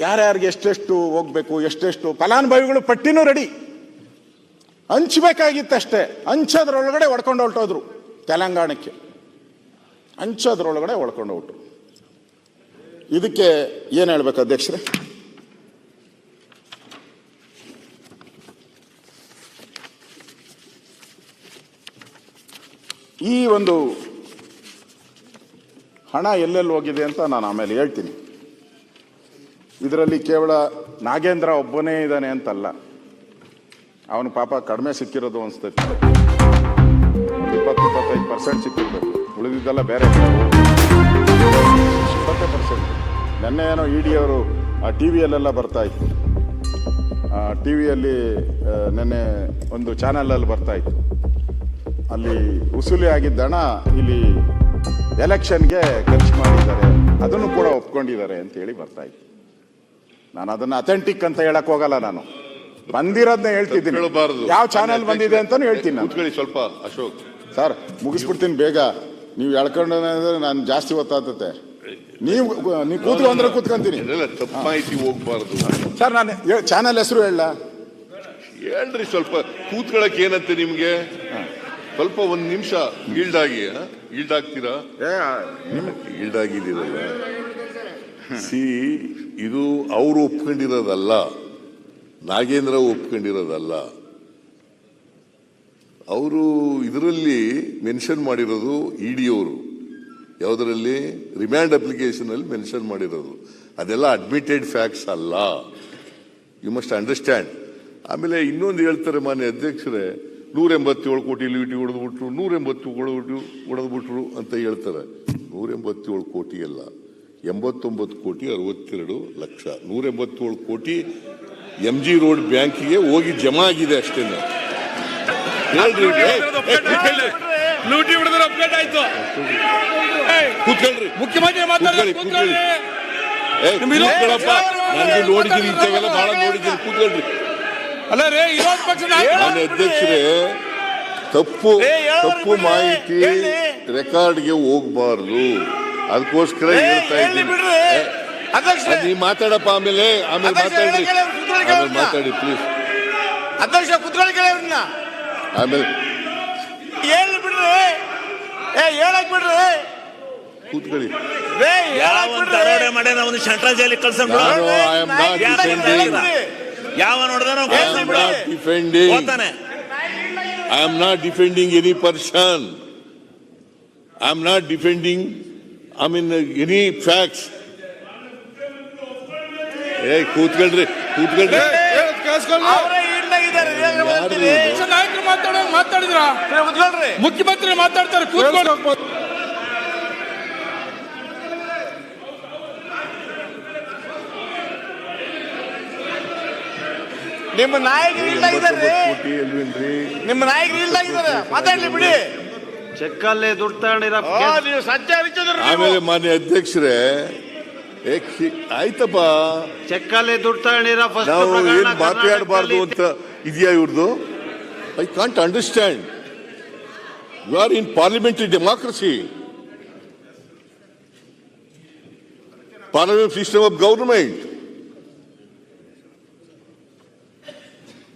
ಯಾರ್ಯಾರಿಗೆ ಎಷ್ಟೆಷ್ಟು ಹೋಗ್ಬೇಕು, ಎಷ್ಟೆಷ್ಟು ಫಲಾನುಭವಿಗಳು ಪಟ್ಟಿನೂ ರೆಡಿ ಹಂಚ್ಬೇಕಾಗಿತ್ತಷ್ಟೇ, ಹಂಚೋದ್ರೊಳಗಡೆ ಹೊಡ್ಕೊಂಡು ಹೊರಟೋದ್ರು ತೆಲಂಗಾಣಕ್ಕೆ. ಹಂಚೋದ್ರೊಳಗಡೆ ಹೊಡ್ಕೊಂಡು ಹೊರಟು. ಇದಕ್ಕೆ ಏನು ಹೇಳ್ಬೇಕು ಅಧ್ಯಕ್ಷರೇ? ಈ ಒಂದು ಹಣ ಎಲ್ಲೆಲ್ಲಿ ಹೋಗಿದೆ ಅಂತ ನಾನು ಆಮೇಲೆ ಹೇಳ್ತೀನಿ. ಇದರಲ್ಲಿ ಕೇವಲ ನಾಗೇಂದ್ರ ಒಬ್ಬನೇ ಇದ್ದಾನೆ ಅಂತಲ್ಲ. ಅವನು ಪಾಪ ಕಡಿಮೆ ಸಿಕ್ಕಿರೋದು ಅನಿಸ್ತೈತಿ. ಇಪ್ಪತ್ತು ಇಪ್ಪತ್ತೈದು ಪರ್ಸೆಂಟ್ ಸಿಕ್ಕಿರ್ಬೇಕು. ಉಳಿದಿದ್ದೆಲ್ಲ ಬೇರೆ ಇಪ್ಪತ್ತೇ ಪರ್ಸೆಂಟ್ ನೆನ್ನೆ ಏನೋ ಇ ಡಿ ಅವರು, ಆ ಟಿ ವಿಯಲ್ಲೆಲ್ಲ ಬರ್ತಾ ಇತ್ತು. ಟಿ ವಿಯಲ್ಲಿ ನೆನ್ನೆ ಒಂದು ಚಾನಲಲ್ಲಿ ಬರ್ತಾ ಇತ್ತು. ಅಲ್ಲಿ ಉಸುಲಿ ಆಗಿದ್ದ ಹಣ ಇಲ್ಲಿ ಎಲೆಕ್ಷನ್ಗೆ ಖರ್ಚು ಮಾಡಿದ್ದಾರೆ. ಅದನ್ನು ಕೂಡ ಒಪ್ಕೊಂಡಿದ್ದಾರೆ ಅಂತ ಹೇಳಿ ಬರ್ತಾ ಇತ್ತು. ನಾನು ಅದನ್ನ ಅಥೆಂಟಿಕ್ ಅಂತ ಹೇಳಕ್ ಹೋಗಲ್ಲ ನಾನು. ಬಂದಿರೋದನ್ನ ಹೇಳ್ತಿದ್ದೀನಿ. ಯಾವ ಚಾನೆಲ್ ಬಂದಿದೆ ಅಂತಾನು ಹೇಳ್ತೀನಿ ನಾನು. ಸ್ವಲ್ಪ ಅಶೋಕ್. ಸರ್ ಮುಗಿಸ್ಬಿಡ್ತೀನಿ ಬೇಗ. ನೀವು ಎಳ್ಕೊಂಡು ನಾನು ಜಾಸ್ತಿ ಒತ್ತಾತತೆ. ನೀವು ನೀವು ಕೂತ್ಕೊ ಅಂದ್ರೆ ಕೂತ್ಕೊಂತೀನಿ. ಮಾಹಿತಿ ಹೋಗ್ಬಾರ್ದು. ಸರ್ ನಾನು ಚಾನೆಲ್ ಹೆಸರು ಹೇಳ. ಹೇಳ್ರಿ ಸ್ವಲ್ಪ ಕೂತ್ಕೊಳಕ್ ಏನಂತೆ ನಿಮ್ಗೆ? ಸ್ವಲ್ಪ ಒಂದ್ ನಿಮಿಷ ಈಲ್ಡ್ ಆಗಿ ಈಲ್ಡ್ ಆಗ್ತೀರಾ? ಈಲ್ಡ್ ಆಗಿದ್ದೀರಲ್ಲ ಸಿ, ಇದು ಅವರು ಒಪ್ಕೊಂಡಿರೋದಲ್ಲ, ನಾಗೇಂದ್ರ ಒಪ್ಕೊಂಡಿರೋದಲ್ಲ. ಅವರು ಇದರಲ್ಲಿ ಮೆನ್ಷನ್ ಮಾಡಿರೋದು ಇ ಅವರು ಯಾವುದರಲ್ಲಿ? ರಿಮ್ಯಾಂಡ್ ಅಪ್ಲಿಕೇಶನ್ ಅಲ್ಲಿ ಮೆನ್ಷನ್ ಮಾಡಿರೋದು. ಅದೆಲ್ಲ ಅಡ್ಮಿಟೆಡ್ ಫ್ಯಾಕ್ಟ್ಸ್ ಅಲ್ಲ. ಯು ಮಸ್ಟ್ ಅಂಡರ್ಸ್ಟ್ಯಾಂಡ್ ಆಮೇಲೆ ಇನ್ನೊಂದು ಹೇಳ್ತಾರೆ ಮಾನ್ಯ ಅಧ್ಯಕ್ಷರೇ ನೂರ ಎಂಬತ್ತೇಳು ಕೋಟಿ ಲೀಟಿ ಹೊಡೆದ್ಬಿಟ್ರು ನೂರ ಎಂಬತ್ತು ಹೊಡೆದ್ಬಿಟ್ಟು ಹೊಡೆದ್ಬಿಟ್ರು ಅಂತ ಹೇಳ್ತಾರೆ. ನೂರ ಎಂಬತ್ತೇಳು ಕೋಟಿ ಅಲ್ಲ. ಎಂಬತ್ತೊಂಬತ್ತು ಕೋಟಿ ಅರವತ್ತೆರಡು ಲಕ್ಷ. ನೂರ ಎಂಬತ್ತೇಳು ಕೋಟಿ ಎಂ ಜಿ ರೋಡ್ ಬ್ಯಾಂಕಿಗೆ ಹೋಗಿ ಜಮಾ ಆಗಿದೆ ಅಷ್ಟೇ. ಕೂತ್ಕೊಳ್ರಿ. ಮುಖ್ಯಮಂತ್ರಿ. ನನಗೆ ನೋಡಿದ್ದೀನಿ ಇಂಥವೆಲ್ಲ ಬಹಳ ನೋಡಿದ್ದೀನಿ. ಕೂತ್ಕೊಳ್ರಿ ಅಲ್ಲ ರೇ ವಿರೋಧ ಅಧ್ಯಕ್ಷರೇ ತಪ್ಪು ತಪ್ಪು ಮಾಹಿತಿ. ರೆಕಾರ್ಡ್ಗೆ ಹೋಗ್ಬಾರ್ದು. ಅದಕ್ಕೋಸ್ಕರ ಹೇಳ್ತಾ ಇದ್ದೀನಿ. ಅದ್ ಮಾತಾಡಪ್ಪ ಆಮೇಲೆ ಆಮೇಲೆ ಮಾತಾಡಿ ಆಮೇಲೆ ಮಾತಾಡಿ ಪ್ಲೀಸ್ ಅಧ್ಯಕ್ಷ ಕುತ್ಕೊಳ್ಳಿ ಕೇಳವ್ರನ್ನ ಆಮೇಲೆ ಹೇಳಿ ಬಿಡ್ರಿ. ಏ ಹೇಳಕ್ ಬಿಡ್ರಿ. ಕೂತ್ಕೊಳ್ಳಿ. ರೇ ಯಾವ ನಾವು ಡಿಫೆಂಡಿಂಗ್ ಯಾವ ನಾವು I am not defending any person I am not defending I mean any facts ಏ ಕೂತ್ಕೊಳ್ರಿ ಕೂತ್ಕೊಳ್ರಿ? ನಾಯಕರು ಮಾತಾಡೋ ಮಾತಾಡಿದ್ರ? ಮುಖ್ಯಮಂತ್ರಿ ಮಾತಾಡ್ತಾರೆ ಕೂತ್ಕೊಂಡು ನಿಮ್ಮ ನಾಯಕರು ಇಲ್ಲ ಇದ್ದಾರೆ. ನಿಮ್ಮ ನಾಯಕರು ಈಡ್ನಾಗಿದ್ದಾರೆ ಮಾತಾಡ್ಲಿ ಬಿಡಿ. ಚೆಕ್ಕಲ್ಲಿ ದುಡ್ಡು ತಗೊಂಡಿರೋ ನೀವು ಸತ್ಯ ಹರಿಸಿದ್ರು ಆಮೇಲೆ ಮಾನ್ಯ ಅಧ್ಯಕ್ಷರೇ ಏ, ಆಯ್ತಪ್ಪ. ಚೆಕ್ಕಲ್ಲೇ ದುಡ್ಡು ತಗೊಂಡಿರೋ ಫಸ್ಟ್ ನಾವು ಪ್ರಕರಣ ಏನ್ ಮಾತಾಡಬಾರ್ದು ಅಂತ ಇದೆಯಾ ಇವ್ರದ್ದು I can't understand you are in parliamentary democracy parliament system of government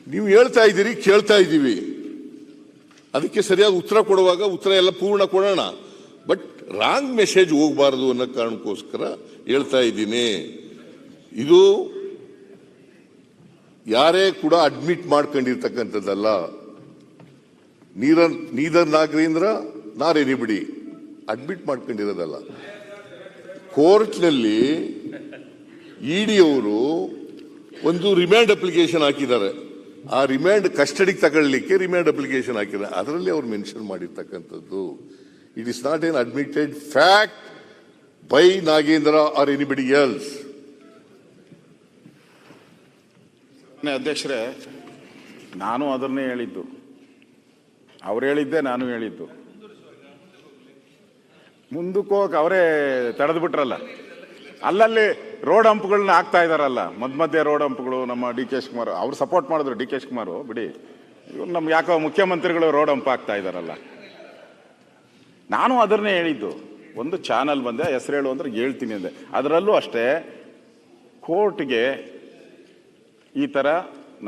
ನೀವು ಹೇಳ್ತಾ ಇದ್ದೀರಿ ಕೇಳ್ತಾ ಇದ್ದೀವಿ. ಅದಕ್ಕೆ ಸರಿಯಾದ ಉತ್ತರ ಕೊಡುವಾಗ ಉತ್ತರ ಎಲ್ಲ ಪೂರ್ಣ ಕೊಡೋಣ. ಬಟ್ ರಾಂಗ್ ಮೆಸೇಜ್ ಹೋಗಬಾರದು ಅನ್ನೋ ಕಾರಣಕ್ಕೋಸ್ಕರ ಹೇಳ್ತಾ ಇದ್ದೀನಿ. ಇದು ಯಾರೇ ಕೂಡ ಅಡ್ಮಿಟ್ ಮಾಡ್ಕೊಂಡಿರ್ತಕ್ಕಂಥದ್ದಲ್ಲ. ನೀರ ನೀದರ್ ನಾಗರೇಂದ್ರ, ನಾರ್ ಬಿಡಿ. ಅಡ್ಮಿಟ್ ಮಾಡ್ಕೊಂಡಿರೋದಲ್ಲ. ಕೋರ್ಟ್ನಲ್ಲಿ ಇಡಿ ಅವರು ಒಂದು ರಿಮ್ಯಾಂಡ್ ಅಪ್ಲಿಕೇಶನ್ ಹಾಕಿದ್ದಾರೆ. ಆ ರಿಮ್ಯಾಂಡ್ ಕಸ್ಟಡಿಗೆ ತಗೊಳ್ಳಿಕ್ಕೆ ರಿಮ್ಯಾಂಡ್ ಅಪ್ಲಿಕೇಶನ್ ಹಾಕಿದ್ದಾರೆ ಅದರಲ್ಲಿ ಅವ್ರು ಮೆನ್ಷನ್ ಮಾಡಿರ್ತಕ್ಕಂಥದ್ದು. It is not an admitted fact by Nagendra or anybody else ಅಧ್ಯಕ್ಷರೇ, ನಾನು ಅದನ್ನೇ ಹೇಳಿದ್ದು. ಅವ್ರು ಹೇಳಿದ್ದೆ ನಾನು ಹೇಳಿದ್ದು. ಮುಂದಕ್ಕೆ ಹೋಗಕ್ಕೆ ಅವರೇ ತಡೆದು ಬಿಟ್ರಲ್ಲ ಅಲ್ಲಲ್ಲಿ ರೋಡ್ ಹಂಪ್ಗಳನ್ನ ಹಾಕ್ತಾ ಇದ್ದಾರಲ್ಲ ಮಧ್ಯ ಮಧ್ಯೆ ರೋಡ್ ಹಂಪ್ಗಳು, ನಮ್ಮ ಡಿ ಕೆ ಶಿವಕುಮಾರ್, ಅವ್ರು ಸಪೋರ್ಟ್ ಮಾಡಿದ್ರು ಡಿ ಕೆ ಶಿವಕುಮಾರ್, ಬಿಡಿ. ಇವ್ರು ನಮ್ಗೆ ಯಾಕೋ ಮುಖ್ಯಮಂತ್ರಿಗಳು ರೋಡ್ ಹಂಪ್ ಆಗ್ತಾ ಇದ್ದಾರಲ್ಲ ನಾನು ಅದನ್ನೇ ಹೇಳಿದ್ದು. ಒಂದು ಚಾನಲ್ ಬಂದೆ, ಹೆಸರು ಹೇಳು ಅಂದ್ರೆ ಹೇಳ್ತೀನಿ ಅಂದೆ. ಅದರಲ್ಲೂ ಅಷ್ಟೇ, ಕೋರ್ಟ್ಗೆ ಈ ಥರ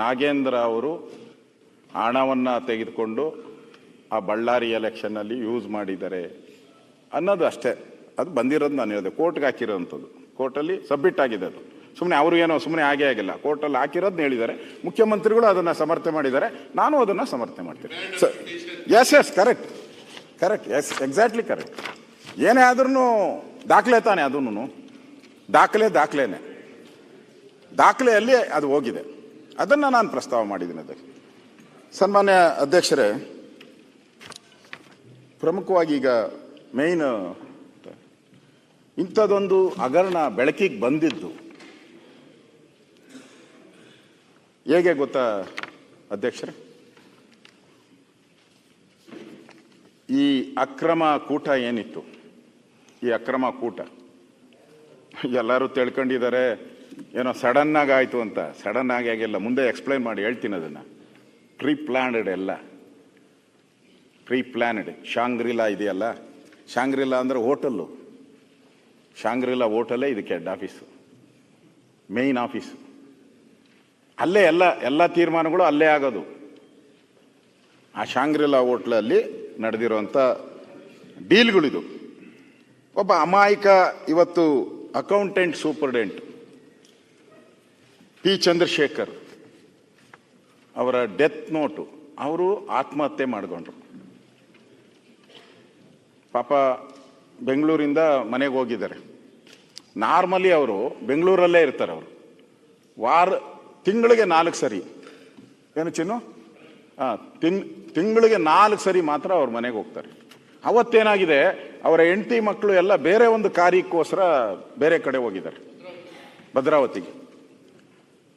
ನಾಗೇಂದ್ರ ಅವರು ಹಣವನ್ನು ತೆಗೆದುಕೊಂಡು ಆ ಬಳ್ಳಾರಿ ಎಲೆಕ್ಷನ್ನಲ್ಲಿ ಯೂಸ್ ಮಾಡಿದ್ದಾರೆ ಅನ್ನೋದು ಅಷ್ಟೇ. ಅದು ಬಂದಿರೋದು ನಾನು ಹೇಳಿದೆ, ಕೋರ್ಟ್ಗೆ ಹಾಕಿರೋವಂಥದ್ದು ಕೋರ್ಟಲ್ಲಿ ಸಬ್ಮಿಟ್ ಆಗಿದೆ ಅದು. ಸುಮ್ಮನೆ ಅವರು ಏನೋ ಸುಮ್ಮನೆ ಆಗೇ ಆಗಿಲ್ಲ. ಕೋರ್ಟಲ್ಲಿ ಹಾಕಿರೋದನ್ನ ಹೇಳಿದ್ದಾರೆ. ಮುಖ್ಯಮಂತ್ರಿಗಳು ಅದನ್ನು ಸಮರ್ಥನೆ ಮಾಡಿದ್ದಾರೆ. ನಾನು ಅದನ್ನು ಸಮರ್ಥನೆ ಮಾಡ್ತೀನಿ. Yes yes correct correct yes exactly correct ಏನೇ ಆದ್ರೂ ದಾಖಲೆ ತಾನೆ ಅದನ್ನು. ದಾಖಲೆ ದಾಖಲೆನೆ. ದಾಖಲೆಯಲ್ಲಿ ಅದು ಹೋಗಿದೆ. ಅದನ್ನು ನಾನು ಪ್ರಸ್ತಾವ ಮಾಡಿದ್ದೀನಿ ಅದಕ್ಕೆ. ಸನ್ಮಾನ್ಯ ಅಧ್ಯಕ್ಷರೇ ಪ್ರಮುಖವಾಗಿ ಈಗ ಮೇಯ್ನ್ ಇಂಥದ್ದೊಂದು ಹಗರಣ ಬೆಳಕಿಗೆ ಬಂದಿದ್ದು. ಹೇಗೆ ಗೊತ್ತಾ, ಅಧ್ಯಕ್ಷರೇ? ಈ ಅಕ್ರಮ ಕೂಟ ಏನಿತ್ತು? ಈ ಅಕ್ರಮ ಕೂಟ. ಎಲ್ಲರೂ ತಿಳ್ಕೊಂಡಿದ್ದಾರೆ, ಏನೋ ಸಡನ್ ಆಯಿತು ಆಯ್ತು ಅಂತ. ಸಡನ್ ಆಗಿ ಆಗಿಲ್ಲ. ಮುಂದೆ ಎಕ್ಸ್ಪ್ಲೈನ್ ಮಾಡಿ, ಹೇಳ್ತೀನಿ ಅದನ್ನು. ಪ್ರೀ ಪ್ಲ್ಯಾನ್ಡ್ ಎಲ್ಲ. ಪ್ರೀ ಪ್ಲ್ಯಾನ್ಡ್ ಶಾಂಗ್ರಿಲಾ ಇದೆಯಲ್ಲ? ಶಾಂಗ್ರಿಲಾ ಅಂದರೆ ಹೋಟೆಲ್ಲು ಶಾಂಗ್ರಿಲಾ ಓಟಲ್ಲೇ ಇದಕ್ಕೆ ಹೆಡ್ ಆಫೀಸು ಮೇಯ್ನ್ ಆಫೀಸು ಅಲ್ಲೇ ಎಲ್ಲ ಎಲ್ಲ ತೀರ್ಮಾನಗಳು ಅಲ್ಲೇ ಆಗೋದು. ಆ ಶಾಂಗ್ರಿಲಾ ಓಟ್ಲಲ್ಲಿ ನಡೆದಿರುವಂಥ ಡೀಲ್ಗಳಿದು. ಒಬ್ಬ ಅಮಾಯಕ, ಇವತ್ತು ಅಕೌಂಟೆಂಟ್ ಸೂಪರ್ಡೆಂಟ್ ಪಿ ಚಂದ್ರಶೇಖರ್ ಅವರ ಡೆತ್ ನೋಟು ಅವರು ಆತ್ಮಹತ್ಯೆ ಮಾಡಿಕೊಂಡ್ರು. ಪಾಪ ಬೆಂಗಳೂರಿಂದ ಮನೆಗೆ ಹೋಗಿದ್ದಾರೆ. ನಾರ್ಮಲಿ ಅವರು ಬೆಂಗಳೂರಲ್ಲೇ ಇರ್ತಾರೆ ಅವರು. ವಾರ, ತಿಂಗಳಿಗೆ ನಾಲ್ಕು ಸರಿ. ಏನು ಚಿನ್ನು? ಹಾಂ ತಿಂಗ್, ತಿಂಗಳಿಗೆ ನಾಲ್ಕು ಸರಿ ಮಾತ್ರ ಅವ್ರ ಮನೆಗೆ ಹೋಗ್ತಾರೆ. ಅವತ್ತೇನಾಗಿದೆ, ಅವರ ಹೆಂಡತಿ ಮಕ್ಕಳು ಎಲ್ಲ ಬೇರೆ ಒಂದು ಕಾರ್ಯಕ್ಕೋಸ್ಕರ ಬೇರೆ ಕಡೆ ಹೋಗಿದ್ದಾರೆ. ಭದ್ರಾವತಿಗೆ.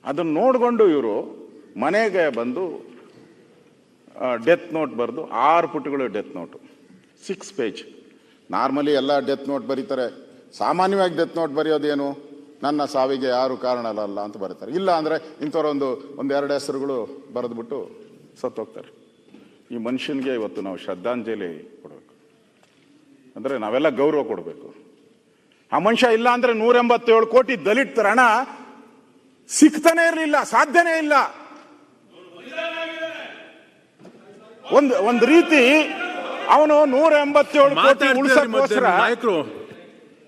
ಅದನ್ನು ನೋಡಿಕೊಂಡು ಇವರು ಮನೆಗೆ ಬಂದು ಡೆತ್ ನೋಟ್ ಬರೆದು, ಆರು ಪುಟಗಳು death note six page normally ಎಲ್ಲ ಡೆತ್ ನೋಟ್ ಬರೀತಾರೆ. ಸಾಮಾನ್ಯವಾಗಿ ಡೆತ್ ನೋಟ್ ಬರೆಯೋದೇನು? ನನ್ನ ಸಾವಿಗೆ ಯಾರು ಕಾರಣ ಅಲ್ಲ ಅಂತ ಬರೀತಾರೆ. ಇಲ್ಲ ಅಂದರೆ ಇಂಥವ್ರೊಂದು ಒಂದು ಎರಡು ಹೆಸರುಗಳು ಬರೆದ್ಬಿಟ್ಟು ಸತ್ತೋಗ್ತಾರೆ. ಈ ಮನುಷ್ಯನಿಗೆ ಇವತ್ತು ನಾವು ಶ್ರದ್ಧಾಂಜಲಿ ಕೊಡಬೇಕು. ಅಂದರೆ ನಾವೆಲ್ಲ ಗೌರವ ಕೊಡಬೇಕು. ಆ ಮನುಷ್ಯ ಇಲ್ಲ ಅಂದರೆ ನೂರೆಂಬತ್ತೇಳು ಕೋಟಿ ದಲಿತರ ಹಣ ಸಿಗ್ತಾನೆ ಇರಲಿಲ್ಲ, ಸಾಧ್ಯನೇ ಇಲ್ಲ. ಒಂದು ಒಂದು ರೀತಿ ಅವನು ನೂರ ಎಂಬತ್ತೇಳು ಕೋಟಿ ಉಳಿಸಕ್ಕೋಸ್ಕರ ನಾಯಕರು.